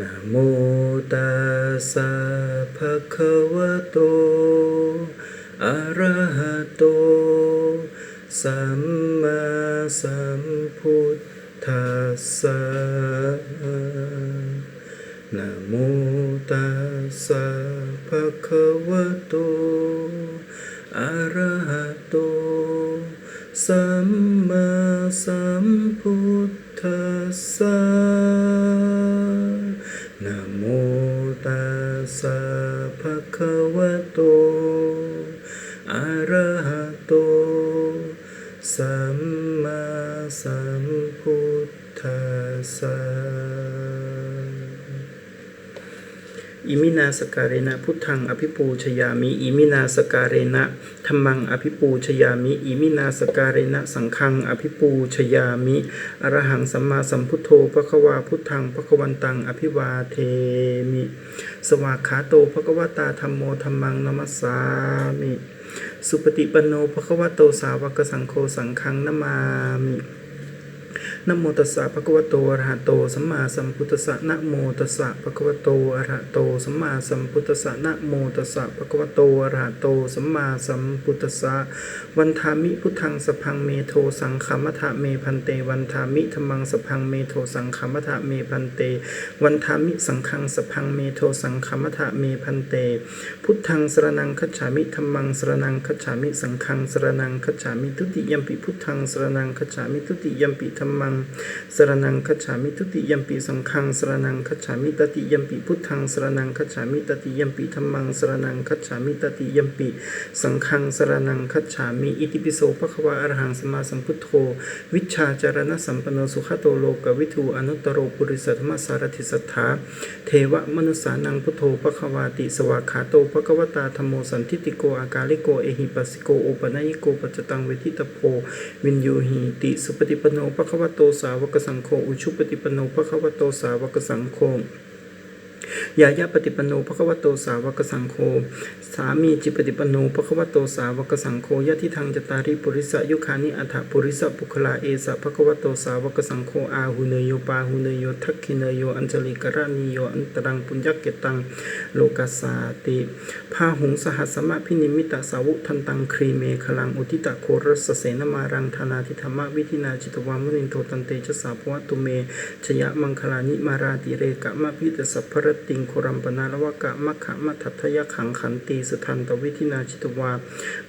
นะโมตัสสะภะคะวะโต อะระหะโต สัมมาสัมพุทธัสสะนะโมตัสสะภะคะวะโต อะระหะโต สัมมาสัม สัมมาสัมพุทธัสสะอิมินาสการเนะพุทธังอภิปูชยามิ อิมินาสการเนะธรรมังอภิปูชยามิ อิมินาสการเนะสังฆังอภิปูชยามิ อรหังสัมมาสัมพุทโธพระควาพุทธังพระควันตังอภิวาเทมิ สวากขาโตพระควตาธรรมโมธรรมังนมัสสามิ สุปฏิปันโนพระควโตสาวกสังโฆสังฆังนามามิ นโมตัสสะภะคะวะโตอะระหะโตสัมมาสัมพุทธัสสะนะโมตัสสะภะคะวะโตอะระหะโตสัมมาสัมพุทธัสสะนะโมตัสสะภะคะวะโตอะระหะโตสัมมาสัมพุทธัสสะวันทามิพุทธังสพพังเมโทสังฆมัทะเมพันเตวันทามิธัมมังสพพังเมโทสังฆมัทะเมพันเต วันทามิสังฆังสพพังเมโทสังฆมัทะเมพันเต พุทธังสรนังคัจฉามิธัมมังสรนังคัจฉามิสังฆังสรนังคัจฉามิทุติยมปิพุทธังสรนังคัจฉามิทุติยมปิธัมมังสรนังคัจฉามิทุติยมปิสังฆังสรนังคัจฉามิตติยมปิพุทธังสรนังคัจฉามิตติยมปิธัมมังสรนังคัจฉามิตติยมปิสังฆังสรนังคัจฉามิอิติปิโสภควะอรหังสมาสัมพุทโธ วิชาจารณสัมปันโนสุขโตโลกวิทูอนุตตโรปุริสัทมสารถิสัทธาเทวมนุสานังพุทโธภคะวาติสวากขาโตภคะวตาธรรมโมสันทิติโกอากาลิโกเอหิปัสสิโกโอปนญิโกปัจจตังเวทิตโพวินยูหีติสุปฏิปโนภควะโตสาวกสังโฆอุชุปฏิปโนภะคะวโตสาวกสังโฆ ยายาปฏิปนโนภคะวโตสาวกสังโฆสามีจิปฏิปนโนภคะวโตสาวกสังโฆยะทิทางจตาริปุริสยุคานิอัฏฐปุริสปุคลาเอสะภคะวโตสาวกสังโฆอาหุเนโยปาหุเนโยทักขิเนโยอัญจลิกรานิโยอันตรังปุญญเกตังโลกัสาติพาหุงสหัสมะพินิมิตะสาวุทันตังครีเมขลังอุทิตะโครสเสนมารังธนาทิธรรมวิธินาจิตวามุนินโทตันเตชะสาภวตุเมชยะมังคลานิมาราติเรกะมะพิตสัพพรตติงโครัมปนาลวะกะมะขะมะทัทยะขังขันตีสทันตวิธินาจิตวา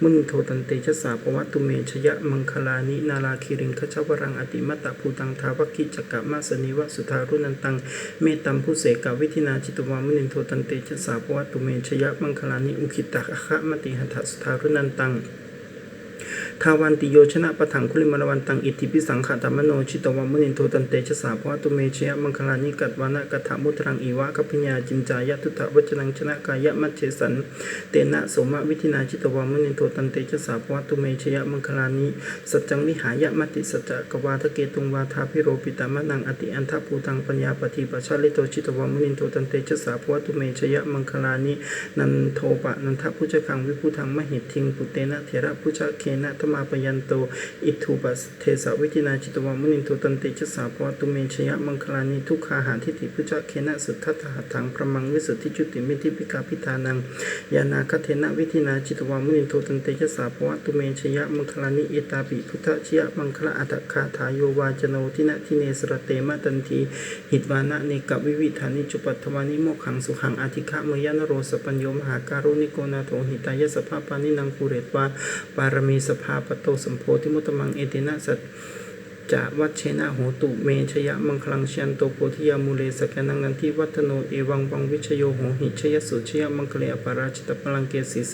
มุนิโทตันเตชะสาภวตุเมชยะมังคลานินาลาคิริงขจวรังอติมตะภูตังทาวกิจกะมะสนิวะสุทารุนันตังเมตัมผู้เสกวิธินาจิตวามุนิโทตันเตชะสาภวตุเมชยะมังคลานิอุคิตะอะคะมติหัตสุทารุนันตัง ทาวันติโยชนะปะถังคุลิมารวันตังอิติปิสังขตมโนชิตวามุนินโทตันเตชะสาภวตุเมชยมังคลานิกัตวานะกัตถมุตรังอีวะกัพพญาจินจายะทุตถะวัจนังชนะกายะมัจเชสันเตนะโสมะวิธินาชิตวามุนินโทตันเตชะสาภวตุเมชยมังคลานิสัจจังวิหายะมติสัจจกวาทะเกตุงวาทาพิโรปิตามะนังอติอันทภูตังปัญญาปฏิปัชชาลิโตชิตวามุนินโทตันเตชะสาภวตุเมชยมังคลานินันโทปะนันทพุจคังวิพุทังมหิทธิงปุเตนะเถระพุจเคนะมาปยันโต อิทุปัสเทสวิธินาจิตวามุนินโทตันเตชะสาภวตุเมชยมังคลานิทุกขาหาทิฏฐิพุจเคนะสุทัตถะถังพระมังวิสุทธิจุติมิทิปิกาพิธานังยานาคเทนะวิธินาจิตวามุนินโทตันเตชะสาภวตุเมชยมังคลานิเอตาปิพุทธชยมังคลาอัตคาทาโยวาจโนทินะทิเนสรเตมะตันทีหิตวานะเนกวิวิธานิจุปัตถวานิโมขังสุขังอธิฆะเมยานโรสปัญโยมหาการุณิโกนาโทหิตายสภาปานินังภูเรตวาปารมีสภาปโตสัมโพ จะวัชเชนะโหตุเมชยะมังคลังเชียนโตโพธิยามูเลสแกนังนันทิวัฒโนเอวังวังวิชโยโหหิชยสุชยมังคลอปาราชิตพลังเกสีเส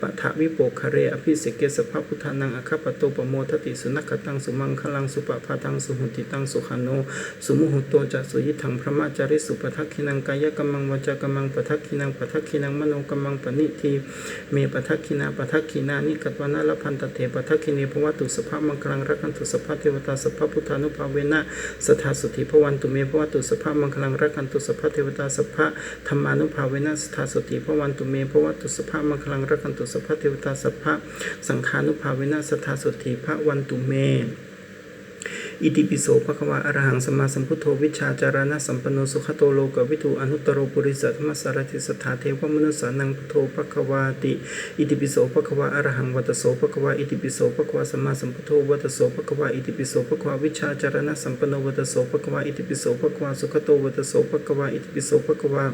ปะทะวิโปคเรอภิเสกเกสภาพุทธานังอคปโตปโมทติสุนักขตังสุมังคลังสุปะพาทังสุหุติตังสุขันโนสุมุหุโตจะสุยิทังพระมาจาริสุปทักขินังกายกัมมังวจกัมมังปทักขินังปทักขินังมโนกัมมังปณิทีเมปทักขินาปทักขินานิกัตวนาลพันตเถปทักขินีภวตุสภามังคลังรักันตุสภาเทวตาสภาพุทธานุภาเวนะสทาสุติพวันตุเมพวตุสภามังคลังรักันตุสภาเทวตาสภาธรรมานุภาเวนะสทาสุติพวันตุเมพวตุสภามังคลังรักันตุสภาเทวตาสภาสังฆานุภาเวนะสทาสุติพระวันตุเม อิติปิโสภะควะอรหังสมมาสัมพุทโธวิชาจารณะสัมปันโนสุขโตโลกวิทูอนุตตรโรปุริสัทธรรมสารติสัทธาเทวมนุสานังพุทโธภะควาติ อิติปิโสภะควะอรหังวัตโสภะควะอิติปิโสภะควะสัมมาสัมพุทโธวัตโสภะควะอิติปิโสภะควะวิชาจารณะสัมปันโนวัตโสภะควะอิติปิโสภะควะสุขโตวัตโสภะควะอิติปิโสภะควะ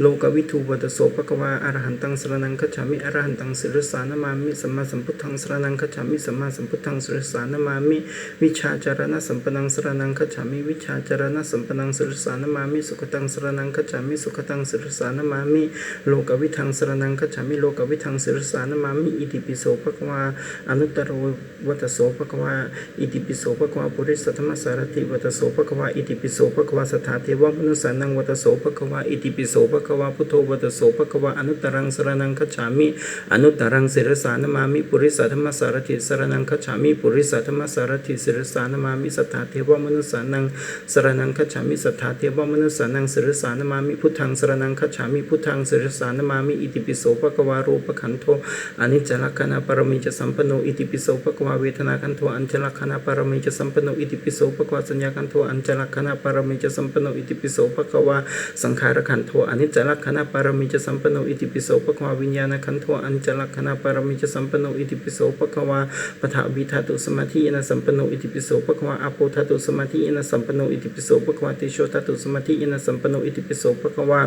โลกวิทูวัตโสภควาอรหันตังสรนังคัจามิอรหันตังสิรสานามามิสัมมาสัมพุทธังสรนังคัจามิสัมมาสัมพุทธังสิรสานามามิวิชาจารณะสัมปนังสรนังคัจามิวิชาจารณะสัมปนังสิรสานามามิสุขตังสรนังคัจามิสุขตังสิรสานามามิโลกวิทังสรนังคัจามิโลกวิทังสิรสานามามิอิติปิโสภควาอนุตตรวัตโสภควาอิติปิโสภควาปุริสัทธมสารติวัตโสภควาอิติปิโสภควาสถาเทวมนุสสานังวัตโสภควาอิติปิโสภควาพุทโธวัตโสภควาอนุตตรังสรนังคัจฉามิ อนุตตรังศิรสานมามิปุริสัทธรรมสารติสรนังคัจฉามิปุริสัทธรรมสารติศิรสานมามิสถาเทวมนุสานังสรนังคัจฉามิสถาเทวมนุสานังศิรสานมามิพุทธังสรนังคัจฉามิพุทธังศิรสานมามิอิติปิโสภควารูปขันโทอนิจจลักขณะปรมิจสัมปโนอิติปิโสภควาเวทนาขันโทอัญจลักขณะปรมิจสัมปโนอิติปิโสภควาสัญญาขันโทอัญจลักขณะปรมิจสัมปโนอิติปิโสภควาสังขารขันโทอนิจจลักขณะปรมิจสัมปโนอิติปิโสภควาวิญญาณขันโทอัญจลักขณะปรมิจสัมปโนอิติปิโสภควาปฐวิธาตุสมาธิยนะสัมปโนอิติปิโสภควาอโปธาตุสมาธิยนะสัมปโนอิติปิโสภควาติโชธาตุสมาธิยนะสัมปโนอิติปิโสภควา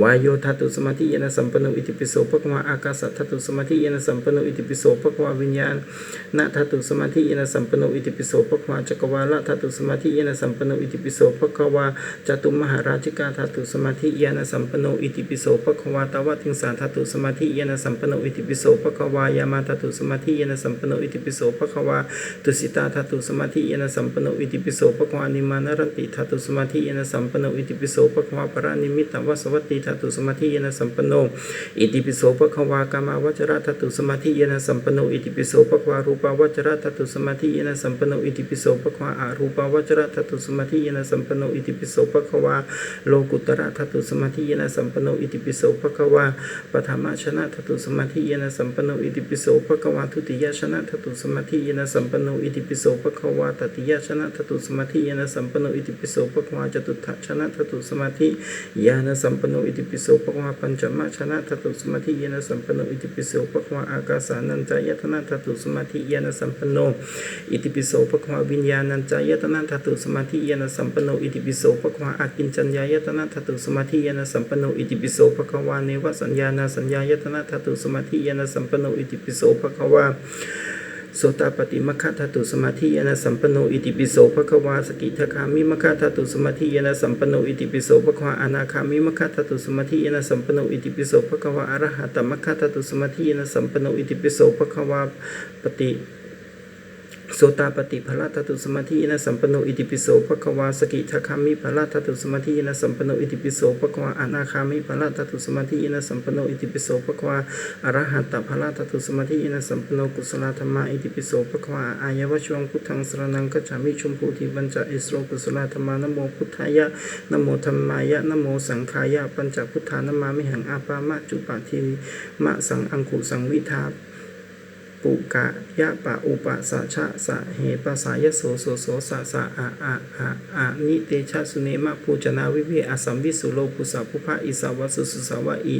วายโยธาตุสมาธิยนะสัมปโนอิติปิโสภควาอากาศธาตุสมาธิยนะสัมปโนอิติปิโสภควาวิญญาณนาธาตุสมาธิยนะสัมปโนอิติปิโสภควาจักรวาลธาตุสมาธิยนะสัมปโนอิติปิโสภควาจตุมหาราชิกาธาตุสมาธิยนสัมปโนนอิติปิโสภควาตาวติงสาธาตุสมาธิยานะสัมปโนอิติปิโสภควายามาธาตุสมาธิยานะสัมปโนอิติปิโสภควาตุสิตาธาตุสมาธิยานะสัมปโนอิติปิโสภควานิมานรันติธาตุสมาธิยานะสัมปโนอิติปิโสภควาปรานิมิตตวสวัตติธาตุสมาธิยานะสัมปโนอิติปิโสภควากามาวจระธาตุสมาธิยานะสัมปโนอิติปิโสภควารูปาวจระธาตุสมาธิยานะสัมปโนอิติปิโสภควาอารูปาวจระธาตุสมาธิยนสัมปโนอิติปิโสภควาโลกุตระธาตุสมาธิยนสัมปโนอิติปิโสภควาปฐมชนะธาตุสมาธิยนะสัมปโนอิติปิโสภควาทุติยชนะธาตุสมาธิยนะสัมปโนอิติปิโสภควาตติยชนะธาตุสมาธิยนะสัมปโนอิติปิโสภควาจตุถชนะธาตุสมาธิยานะสัมปโนอิติปิโสภควาปัญจมชนะธาตุสมาธิยนะสัมปโนอิติปิโสภควาอากาสานัญจายตนะธาตุสมาธิยนะสัมปโนอิติปิโสภควาวิญญาณัญจายตนะธาตุสมาธิยนะสัมปโนอิติปิโสภควาอากินจัญญายตนะธาตุสมาธิยนะสัมปโนนอิติปิโสภควาเนวสัญญาณสัญญายตนะธาตุสมาธิยนสัมปโนอิติปิโสภควาโสตาปฏิมคคธาตุสมาธิยานสัมปโนอิติปิโสภควาสกิทาคามิมคคธาตุสมาธิยานสัมปโนอิติปิโสภควาอนาคามิมคคธาตุสมาธิยานสัมปโนอิติปิโสภควาอรหัตมคคธาตุสมาธิยานสัมปโนอิติปิโสภควาปฏิ สตาปฏิภละธาตุสมาธิยนะสัมปโนอิติปิโสภควาสกิทาคามิภละธาตุสมาธิยนะสัมปโนอิติปิโสภควาอนาคามิภละธาตุสมาธิยนะสัมปโนอิติปิโสภควาอรหัตตภละธาตุสมาธิยนะสัมปโนกุศลธรรมะอิติปิโสภควาอายวชวงพุทธังสรนังกัจฉามิชมพูทิบัญจอิสโรกุศลธรรมานโมพุทธายะนโมธรรมายะนโมสังขายะปัญจพุทธานะมามิหังอาปามะจุปาทิมะสังอังคุสังวิทา ปุกะยะปะอุปะสะชะสะเหปะสายโสโสโสสะสะอะอะอะอะนิเตชะสุเนมะภูจนาวิเวอสัมวิสุโลกุสะภุภะอิสาวะสุสุสาวะอิ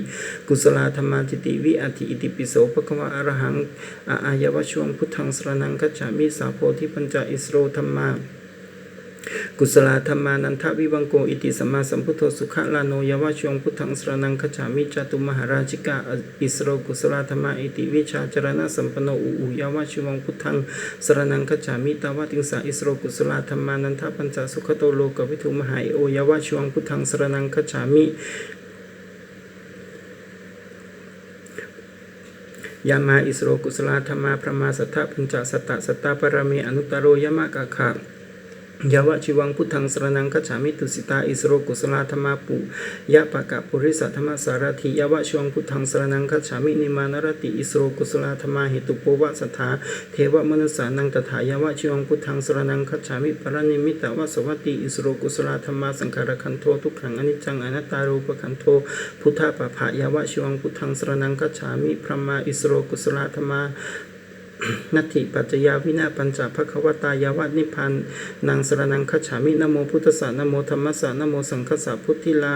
กุสลาธรรมาจิติวิอธิอิติปิโสภควะอรหังอะอายาวะชวงพุทธังสรนังคัจฉามิสาโพธิปัญจอิสโรธรรมา กุศลธรรมานันทวิวังโกอิติสัมมาสัมพุทโธสุขลาโนยวะชวงพุทธังสรนังคจามิจตุมหาราชิกาอิสโรกุศลธรรมาอิติวิชาจรณะสัมปโนอุอุยวะชวงพุทธังสรนังคจามิตาวะติงสาอิสโรกุศลธรรมานันทปัญจสุขโตโลกวิทุมหายโอยวะชวงพุทธังสรนังคจามิยามาอิสโรกุศลธรรมาพระมาสัทธะปัญจสัตตสัตตาปรเมอนุตตโรยมะกะขะ ยาวะชีวังพุทธังสรนังคัจฉามิตุสิตาอิสโรกุสลาธรรมาปุยะปะกะปุริสัทธรรมสารถิยาวะชีวังพุทธังสรนังคัจฉามินิมานรติอิสโรกุสลาธรรมาเหตุโปวะสัทธาเทวมนุสานังตถายาวะชีวังพุทธังสรนังคัจฉามิปรนิมิตาวะสวัตติอิสโรกุสลาธรรมาสังขารคันโททุกขังอนิจจังอนัตตารูปคันโทพุทธะปะภะยาวะชีวังพุทธังสรนังคัจฉามิพระมาอิสโรกุสลาธรรมา นัตถิปัจจยาวินาปัญจภควตายาวันิพพานนางสรนังคฉามินโมพุทธสสะนโมธรรมสสะนโมสังฆสสะพุทธิลา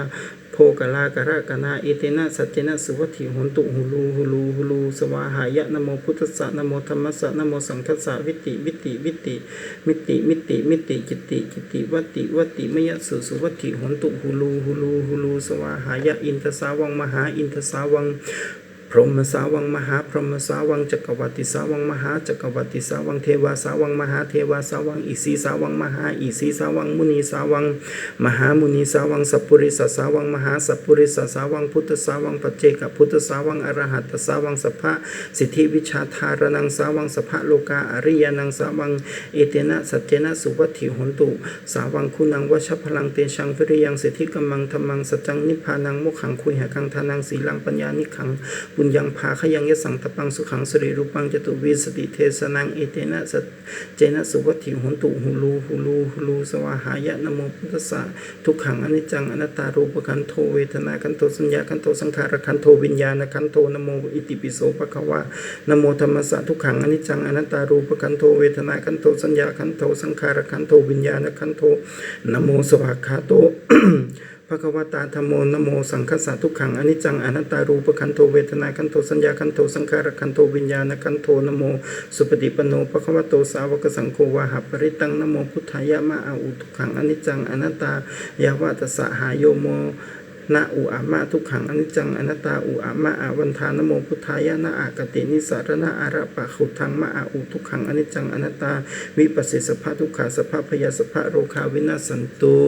โพกลากระกนาเอเตนะสัจเจนะสุวัตถิหุนตุหูลูหูลูหูลูสวาหายะนโมพุทธสสะนโมธรรมสสะนโมสังฆสะวิติวิติวิติมิติมิติมิติจิตติจิตติวัติวัติมยสุสุวัตถิหุนตุหูลูหูลูหูลูสวาหายะอินทสาวังมหาอินทสาวัง รหมสาวังมหาพรหมสาวังจักรวัติสาวังมหาจักรวัติสาวังเทวาสาวังมหาเทวาสาวังอิสีสาวังมหาอิสีสาวังมุนีสาวัง มหามุนีสาวังสัพพุริสสาวังมหาสัพพุริสสาวังพุทธสาวังปัจเจกพุทธสาวังอรหัตสาวังสัพพะสิทธิวิชาธารนังสาวังสัพพะโลกาอริยนังสาวังเอเตนะสัจเจนะสุวัตถิหนตุสาวังคุณังวชพลังเตชังวิริยังสิทธิกัมมังธรรมังสัจจังนิพพานังมุขังคุยหกังทานังสีลังปัญญานิขังบุญยังพาขยังยสังตปังสุขังสริรูปังจตุวิสติเทสนังเอเตนะสัจเจนะสุวัตถิหุนตุหูลูหูลูหูลูสวาหายะนะโมพุทธะทุกขังอนิจจังอนัตตารูปขันโทเวทนาขันโทสัญญาขันโทสังขารขันโทวิญญาณขันโทนะโมอิติปิโสภะคะวะนะโมธรรมสะทุกขังอนิจจังอนัตตารูปขันโทเวทนาขันโทสัญญาขันโทสังขารขันโทวิญญาณขันโทนะโมสวากขาโต ภะควตาธรรมโมนโมสังคสสะทุกขังอนิจจังอนัตตารูปขันโทเวทนาขันโทสัญญาขันโทสังขารขันโทวิญญาณขันโทนโมสุปฏิปันโนภะควโตสาวกสังโฆวาหปริตังนโมพุทธายะมะอาอุทุกขังอนิจจังอนัตตายาวะตสสะหายโยโมนะอุอามาทุกขังอนิจจังอนัตตาอุอามาอาวันทานโมพุทธายะนะอากตินิสารณะอาระปะขุทังมะอาอุทุกขังอนิจจังอนัตตาวิปัสสิสภะทุกขาสภะพยาสภะโรคาวินาศสันตุ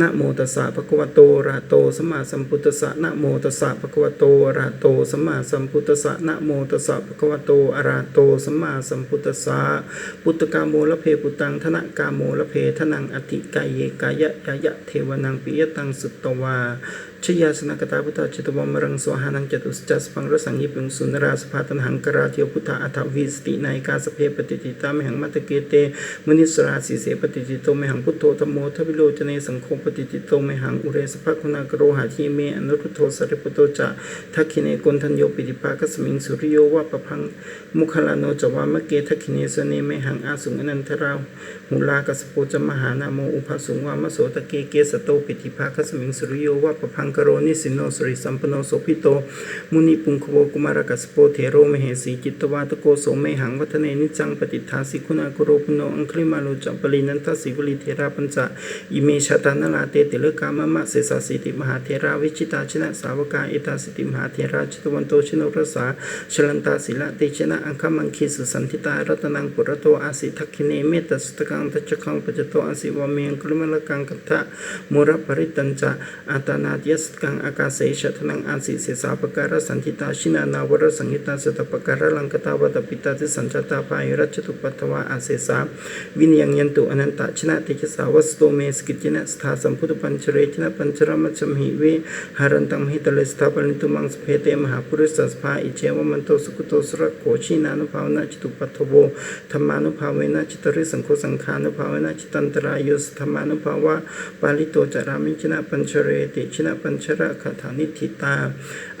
นะโมตัสสะภะคะวะโตอะระหะโตสัมมาสัมพุทธัสสะนะโมตัสสะภะคะวะโตอะระหะโตสัมมาสัมพุทธัสสะนะโมตัสสะภะคะวะโตอะระหะโตสัมมาสัมพุทธัสสะปุตตกาโมละเพปุตังธนะกาโมละเพทนังอธิกายเยกายะยยะเทวนังปิยตังสุตตวา ชยาสนกตาพุทธจิตวมรังสวหานังจตุสจัสพังรสังยิปุงสุนราสภาตันหังกราเทียวพุทธอัฐวิสตินายกาสเพปฏิจิตามหังมัตเกเตมุนิสราสีเสปฏิจิตโตมหังพุทโธธรรมโมทวิโลจเนสังโฆปฏิจิตโตมหังอุเรสภคุณากโรหาทีเมอนุรุทโธสริปุโตจะทักขิเนกุณทัญโยปิติปากสมิงสุริโยวะปะพังมุขลาโนจวามะเกทักขิเนสเนเมหังอาสุงอนันทรา หุลากสปุจมหานาโมอุภาสุงวามโสตะเกเกสโตปิติภาคสมิงสุริโยวะปะพังกโรนิสินโนสริสัมปโนโสภิโต มุนิปุงคโวกุมารกัสโปเทโรมเหสีจิตวาตโกโสเมหังวัฒเนนิจังปฏิทาสิคุณากุโรปุโนอังคลิมาโลจัปปรินันทสิวลิเทราปัญจะอิเมชาตานาลาเตติเลกามะมะเสสาสิติมหาเทราวิชิตาชนะสาวกาเอตาสิติมหาเทราจิตวันโตชนรสาชลันตาศิละเตชนะอังคมังคีสุสันทิตารัตนังปุรโตอาสิทักขิเนเมตตสตกังตัจจคังปัจจโตอาสิวเมียงคลุมละกังกัตถะมุรปริตัญจะอาตานาทยสกังอากาเสชทนังอาสิเสสาปการะสันทิตาชินานาวรสังหิตาสตปการะลังกตาวตปิตาทิสัญจตาภายรัชตุปัตวะอาเสสาวินยังยันตุอนันตชนะติจสาวสโตเมสกิจนะสถาสัมพุทธปัญชเรชนะปัญชรมัชมหิเวหารันตังหิตเลสถาปนิตุมังสเพเตมหาปุริสัสภาอิเจวมันโตสุขโตสระโขชินานุภาวนาจตุปัทโวธรรมานุภาเวนะจิตริสังโฆสังขานุภาวนะจิตันตรายุสธรรมานุภาวะปาลิโตจารามิชนะปัญชเรติชนะปัญชระคาถานิธิตา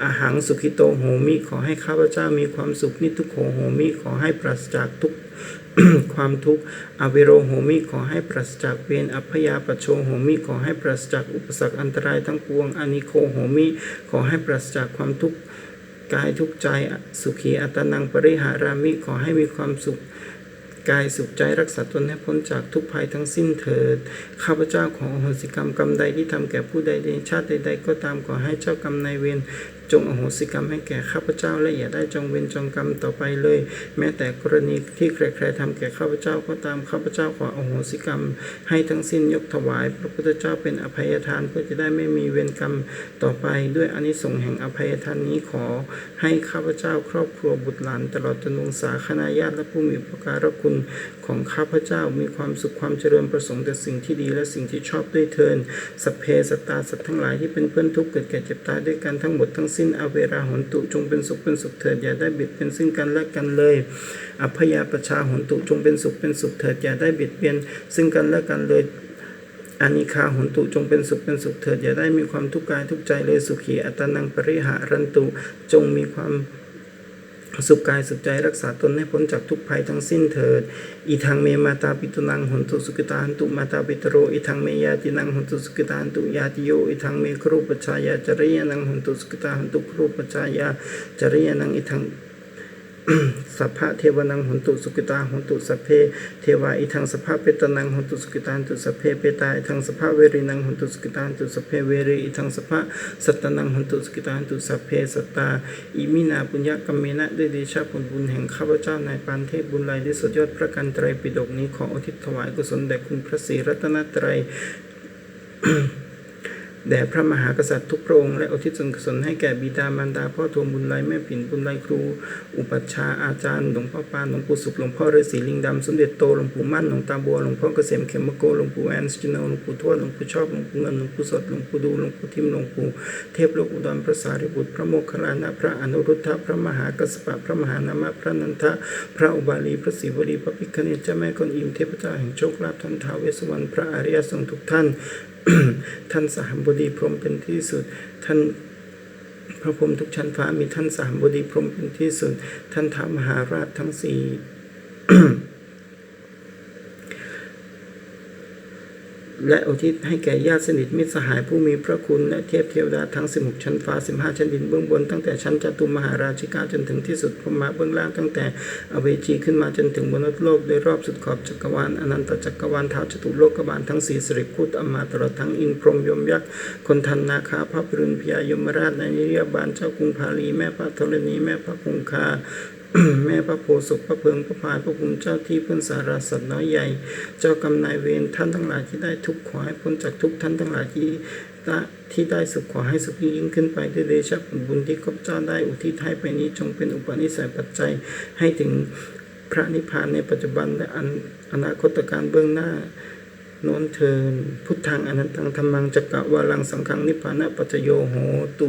อาหังสุขิโตโหมิขอให้ข้าพเจ้ามีความสุขนิทุกโขโหมิขอให้ปราศจากทุกความทุกข์อเวโรโหมิขอให้ปราศจากเวรอัพยาปโชโหมิขอให้ปราศจากอุปสรรคอันตรายทั้งปวงอานิโคโหมิขอให้ปราศจากความทุกข์กายทุกใจสุขีอัตนังปริหารามิขอให้มีความสุข กายสุขใจรักษาตนให้พ้นจากทุกภัยทั้งสิ้นเถิด ข้าพเจ้าขออโหสิกรรมกรรมใดที่ทำแก่ผู้ใดในชาติใด ๆ ก็ตามขอให้เจ้ากรรมนายเวร จงอโหสิกรรมให้แก่ข้าพเจ้าและอย่าได้จองเวรจองกรรมต่อไปเลย แม้แต่กรณีที่ใครๆทำแก่ข้าพเจ้าก็ตามข้าพเจ้าขออโหสิกรรม ให้ทั้งสิ้นยกถวาย พระพุทธเจ้าเป็นอภัยทานเพื่อจะได้ไม่มีเวรกรรมต่อไป ด้วยอนิสงส์แห่งอภัยทานนี้ขอ ให้ข้าพเจ้าครอบครัวบุตรหลานตลอดจนวงศาคณาญาติและผู้มีอุปการคุณของข้าพเจ้ามีความสุขความเจริญประสงค์แต่สิ่งที่ดีและสิ่งที่ชอบด้วยเทินสัพเพสตาสัตว์ทั้งหลายที่เป็นเพื่อนทุกข์เกิดแก่เจ็บตายด้วยกันทั้งหมดทั้งสิ้นอเวราหนตุจงเป็นสุขเป็นสุขเถิดอย่าได้เบียดเบียนซึ่งกันและกันเลย อัพยาประชาหนตุจงเป็นสุขเป็นสุขเถิดอย่าได้เบียดเบียนซึ่งกันและกันเลยอานิคาหุนตุจงเป็นสุขเป็นสุขเถิดอย่าได้มีความทุกข์กายทุกใจเลยสุขีอัตนังปริหารันตุจงมีความ สุกายสุขใจรักษาตนให้พ้นจากทุกภัยทั้งสิ้นเถิด อีทางเมมาตาปิตุนังหนตุสุกิตาหันตุมาตาปิตโร อีทางเมยาตินังหนตุสุกิตาหันตุยาติโย อีทางเมครูปชายาจริยานังหนตุสุกิตาหันตุครูปชายาจริยานังอีทาง สัพพะเทวนังหุนตุสุกิตาหุนตุสัพเพเทวาอิทังสัพพะเปตนังหุนตุสุกิตาหนตุสัพเพเปตาอิทังสัพพะเวรินังหุนตุสุกิตาหนตุสัพเพเวรีอิทังสัพพะสัตตนังหุนตุสุกิตาหนตุสัพเพสัตตาอิมินาปุญญกรรมเมนะด้วยเดชะผลบุญแห่งข้าพเจ้านายปานเทพบุญไลที่สุดยอดพระกันไตรปิฎกนี้ขออุทิศถวายกุศลแด่คุณพระศรีรัตนตรัย แด่พระมหากษัตริย์ทุกพระองค์และอุทิศส่วนกุศลให้แก่บิดามารดาพ่อทวงบุญไลแม่ปิ่นบุญไลครู อุปัชฌาย์อาจารย์หลวงพ่อปานหลวงปู่สุขหลวงพ่อฤาษีลิงดำสมเด็จโตหลวงปู่มั่นหลวงตาบัวหลวงพ่อเกษมเขมโกหลวงปู่แอนสจิโนหลวงปู่ทวดหลวงปู่ชอบหลวงปู่เงินหลวงปู่สดหลวงปู่ดูหลวงปู่ทิมหลวงปู่เทพโลกอุดรพระสารีบุตร พระโมคคัลลานะพระอนุรุทธะพระมหากัสสปะพระมหานามะพระนันทะพระอุบาลีพระศิวลีพระพิฆเนศเจ้าแม่กวนอิมเทพเจ้าแห่งโชคลาภท่านท้าวเวสสวรรณพระอริยสงฆ์ทุกท่าน ท่านสามบดีพรมเป็นที่สุด ท่านพระพรหมทุกชั้นฟ้ามีท่านสามบดีพรมเป็นที่สุด ท่านท้ามหาราชทั้งสี่ และอุทิศให้แก่ญาติสนิทมิตรสหายผู้มีพระคุณและเทพเทวดาทั้ง 16 ชั้นฟ้า 15 ชั้นดินเบื้องบนตั้งแต่ชั้นจตุมหาราชิกาจนถึงที่สุดพรหมาเบื้องล่างตั้งแต่อเวจีขึ้นมาจนถึงมนุษย์โลกโดยรอบสุดขอบจักรวาลอนันตจักรวาลเท้าจตุโลกบาลทั้งสี่สิริคุตอมาตลอดทั้งอินพรหมยมยักษ์คนทันนาคาพระปรุณพยายมราชในนิรยาบาลเจ้ากรุงพาลีแม่พระธรณีแม่พระคงคา แม่พระโพธิ์ศพระเพิงพระพายพระภูมิเจ้าที่เพื่อนสารสัตว์น้อยใหญ่ เจ้ากรรมนายเวรท่านทั้งหลายที่ได้ทุกข์ขอให้พ้นจากทุกท่านทั้งหลายที่ได้ที่ได้สุขขอให้สุขยิ่งขึ้นไปด้วยเดชะผลบุญที่ข้าพเจ้าได้อุทิศให้ไปนี้จงเป็นอุปนิสัยปัจจัยให้ถึงพระนิพพานในปัจจุบันและอนาคตการเบื้องหน้าโน้นเทินพุทธังอนันตังธรรมังจักกะวาลังสังฆังนิพพานะปัจโยโหตุ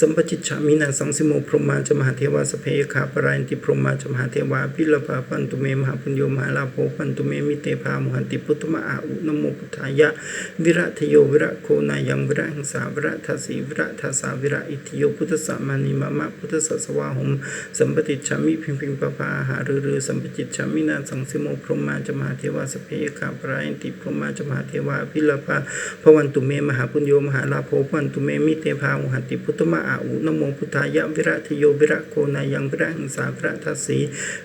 สัมปจิตฉามินันสังสิโมพรหมาจมหาเทวาสเพยขาปรายนติพรหมาจมหาเทวาพิลปาปันตุเมมหาปุญโยมหาลาโภปันตุเมมิเตภามหันติพุทธมะอาอุนโมพุทธายะ วิระทโยวิระโคนายังวิระหิงสาวิระทัสีวิระทัสาวิระอิทิโยพุทธสสมานิมามะพุทธสสวาหมสัมปติชามิพิมพิงปะปาหารือรือสัมปจิตชามินาสังสิโมพรหมาจมหาเทวาสเพยขาปรายนติพรหมาจมหาเทวาพิลปาพวันตุเมมหาปุญโยมหาลาโภปันตุเมมิเตภามหันติพุทธมะอาอุนโมพุทธายะวิระทโยวิระโคนายังวิระหิงสาวิระทัสสี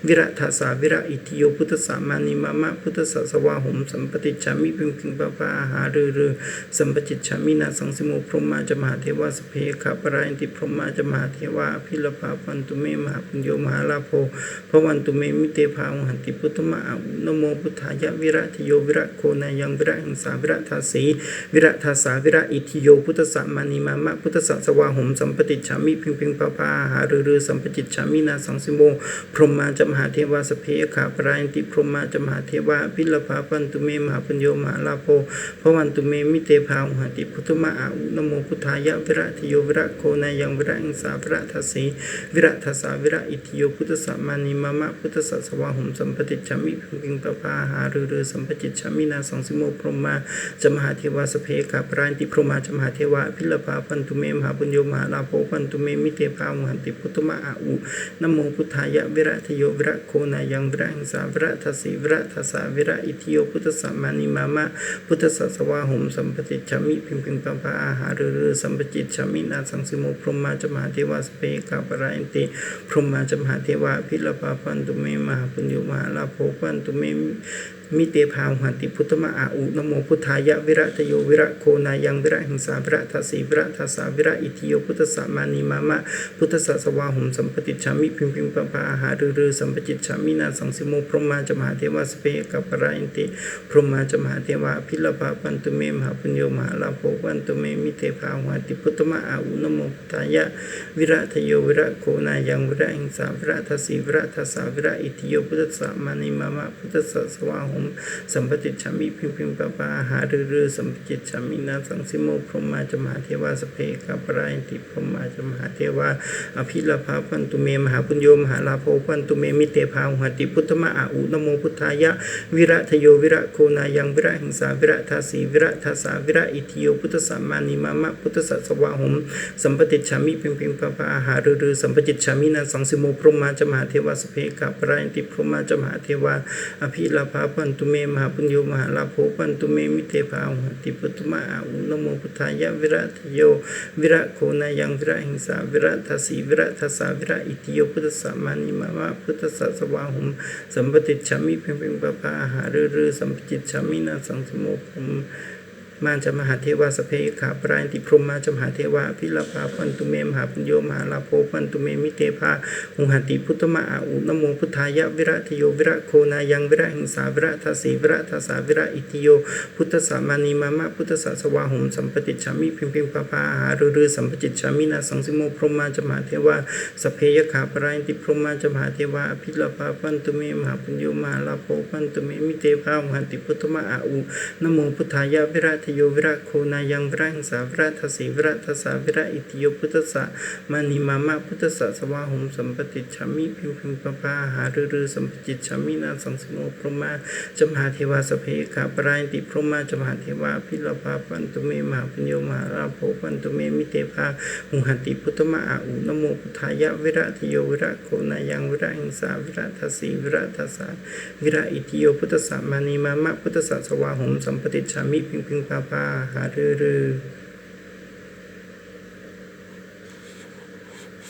วิระทัสสาวิระอิทิโยพุทธสสมานิมามะพุทธสสวาหมสัมปติชามิพิมพิงปะปาหารือรือสัมปจิตชามินาสังสิโมพรหมาจมหาเทวาสเพขาปรายนติพรหมาจมหาเทวาพิลปาปันตุเมมหาปุญโยมหาลาโภพวันตุเมมิเตภาหันติพุทธมะอาอุนโมพุทธายะวิระทโยวิระโคนายังวิระหิงสาวิระทัสสีวิระทัสสาวิระอิทิโยพุทธสสมานิมามะพุทธสสวาหมสัมปติชามิพิมพิงปะปาหารือรือสัมปจิตชามินาสังสิโมพรหมาจมหาเทวาสเพขาปรายนติพรหมาจมหาเทวาพิลปาปันตุเมมหาปุญโยมหาลาโภพวันตุเมมิเตภาหันติพุทธมะอาอุนโมพุทธายะวิระทิโยวิระโคนายังวิระหิงสาวิระทัสีวิระทัสาวิระอิทิโยพุทธสสมานิมามะพุทธสสวาหุมสัมปติชามิพิมพิงปะปาหารือรือสัมปจิตชามินาสังสิโมพรหมาจมหาเทวาสเพขาปรายนติพรหมาจมหาเทวาพิลปาปันตุเมมหาปุญโยมหาลาโภปันตุเมมิเตภาหันติพุทธมะอาอุนโมพุทธายะวิระทโยวิระโคนายังวิระหิงสาวิระทัสสีวิระทัสสาวิระอิทิโยพุทธสสมานิมามะพุทธสสวาหมสัมปติชามิพิมพิงปะปาอาหารือรือสัมปจิตชามินาสังสิโมพรหมาจมหาเทวาสเพขาปรายนติพรหมาจมหาเทวาพิลปาปันตุเมมหาปุญโยมหาลาโภปันตุเม มิเตภาหันติพุทธมะอาอุนโมพุทธายะวิระทโยวิระโคนายังวิระหิงสาวิระทัสีวิระทัสสาวิระอิทิโยพุทธสสมานิมามะพุทธสสวาหุมสัมปติชามิพิมพิมปะปาอาหารือรือสัมปจิตชามินาสังสิโมพรหมาจมหาเทวาสเปกับปรายนติพรหมาจมหาเทวาพิลปาปันตุเมมหาปุญโยมหาลาภปันตุเมมิเตภาหันติพุทธมะอาอุนโมพุทธายะวิระทโยวิระโคนายังวิระหิงสาวิระทัสีวิระทัสสาวิระอิทิโยพุทธสสมานิมามะพุทธสสวาหุม สัมปติตชามิพิมพิมปะปาหารือรือสัมปจิตชามินาสังสิโมพรหมาจมหาเทวาสเพกาปรายติพรหมาจมหาเทวาอภิลาภาพันตุเมมหาปุญโยมหาลาโภพันตุเมมิเตภาหัติพุทธมะอาอุนโมพุทธายะ วิระทโยวิระโคนายังวิระหิงสาวิระทาสีวิระทาสาวิระอิทิโยพุทธสัมมานิมามะพุทธสัสวะหมสัมปติชามิพิมพิมปะปาอาหารือรือสัมปจิตชามินาสังสิโมพรหมาจมหาเทวาสเพกาปรายติพรหมาจมหาเทวาอภิลาภาพันตุเมมหาปุญโยมหาลาโภพันตุเมมิเตภาหติปุตมะอาอุนโมพุทธายะวิระทโยวิระโคนายังวิระหิงสาวิระทัสีวิระทัสาวิระอิติโยพุทธสัมมานิมามะพุทธสัสวะหุมสัมปติชามิพิมพิมปะปาหารือรือสัมปติชามินาสังสมุปม มาจะมหาเทวาสเพขาปรายติพรมมาจะมหาเทวาพิลภาพันตุเมมหาปุญโยมหาลาโภพันตุเมมิเตภาหุหันติพุทธมะอาอุนโมพุทธายะวิระทโยวิระโคนายังวิระหิงสาวิระทาสีวิระทาสาวิระอิติโย พุทธสามานีมามะพุทธสสวาหุมสัมปติชามิพิมพิมปะปาหารือรือสัมปจิตชามินาสังสิโมพรมมาจะมหาเทวาสเพยขาปรายติพรมมาจะมหาเทวาอภิลภาพันตุเมมหาปุญโยมหาลาโภพันตุเมมิเตภาหุหันติพุทธมะอาอุนโมพุทธายะวิระทโยวระโคนายังวระหิงสาวระทสีวิระทสาวิระอิติโยพุทธสามานิมามะพุทธสสวาหุมสัมปติชามิพิมพิมปะปาหารือรือสัมปจิตชามินาสังสโมพรมาจมหาเทวาสเพขาปรายติพรมาจมหาเทวาพิลาภาพันตุเมมหาปุญโยมหาลาโภพันตุเมมิเตภาหุหันติพุทธมะอาอุนโมพุทธายะวิระทโยวิระโคนายังวิระหิงสาวิระทสีวิระทสาวิระอิติโยพุทธสามานิมามะพุทธสสวาหุมสัมปติชามิพิมพิมปาปาหารือรือ